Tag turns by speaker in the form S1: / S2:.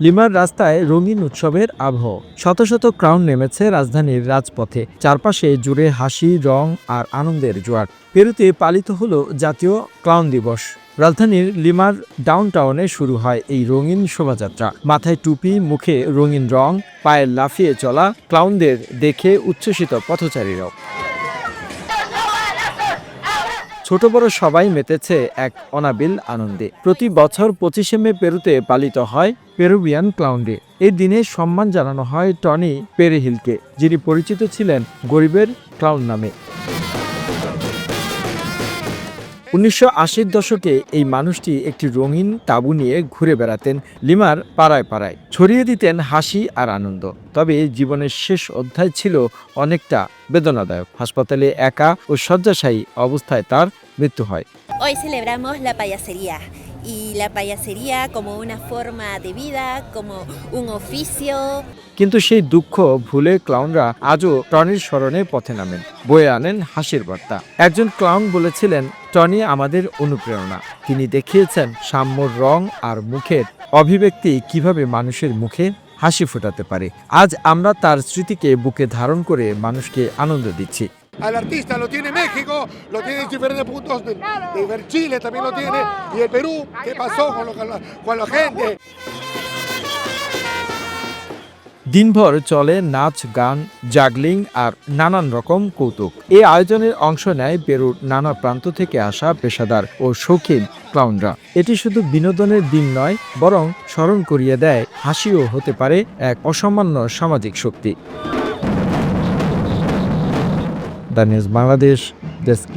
S1: লিমার রাস্তায় রঙিন উৎসবের আবহ। শত শত ক্রাউন নেমেছে রাজধানীর রাজপথে। চারপাশে জুড়ে হাসি, রং আর আনন্দের জোয়ার। পেরুতে পালিত হলো জাতীয় ক্লাউন দিবস। রাজধানীর লিমার ডাউনটাউনে শুরু হয় এই রঙিন শোভাযাত্রা। মাথায় টুপি, মুখে রঙিন রং, পায়ে লাফিয়ে চলা ক্লাউনদের দেখে উচ্ছ্বসিত পথচারীরাও। ছোট বড় সবাই মেতেছে এক অনাবিল আনন্দে। প্রতি বছর পঁচিশে মে পেরুতে পালিত হয় পেরুবিয়ান ক্লাউন ডে এই দিনে সম্মান জানানো হয় টনি পেরেহিলকে, যিনি পরিচিত ছিলেন গরিবের ক্লাউন নামে। উনিশশো আশির দশকে এই মানুষটি একটি রঙিন তাঁবু নিয়ে ঘুরে বেড়াতেন লিমার পাড়ায় পাড়ায়। ছড়িয়ে দিতেন হাসি আর আনন্দ। তবে জীবনের শেষ অধ্যায় ছিল অনেকটা বেদনাদায়ক। হাসপাতালে একা ও শয্যাশায়ী অবস্থায় তার মৃত্যু হয়।
S2: Hoy celebramos la payasería y la payasería como una forma de vida, como un oficio.
S1: কিন্তু সেই দুঃখ ভুলে ক্লাউনরা আজও টনির স্মরণে পথে নামেন। বয়ে আনেন হাসির বার্তা। একজন ক্লাউন বলেছিলেন টনি আমাদের অনুপ্রেরণা তিনি দেখিয়েছেন সাম্যর রং আর মুখের অভিব্যক্তি কীভাবে মানুষের মুখে হাসি ফোটাতে পারে আজ আমরা তার স্মৃতিকে বুকে ধারণ করে মানুষকে আনন্দ দিচ্ছি
S3: Al artista lo tiene México, lo tiene en diferentes puntos de, de Chile también lo tiene y el Perú. ¿Qué pasó con, lo- con la, con la gente?
S1: দিনভর চলে নাচ, গান, জাগলিং আর নানান রকম কৌতুক। এই আয়োজনের অংশ নেয় পেরুর নানা প্রান্ত থেকে আসা পেশাদার ও শৌখিন ক্লাউনরা এটি শুধু বিনোদনের দিন নয়, বরং স্মরণ করিয়ে দেয়, হাসিও হতে পারে এক অসামান্য সামাজিক শক্তি। The news Bangladesh, desk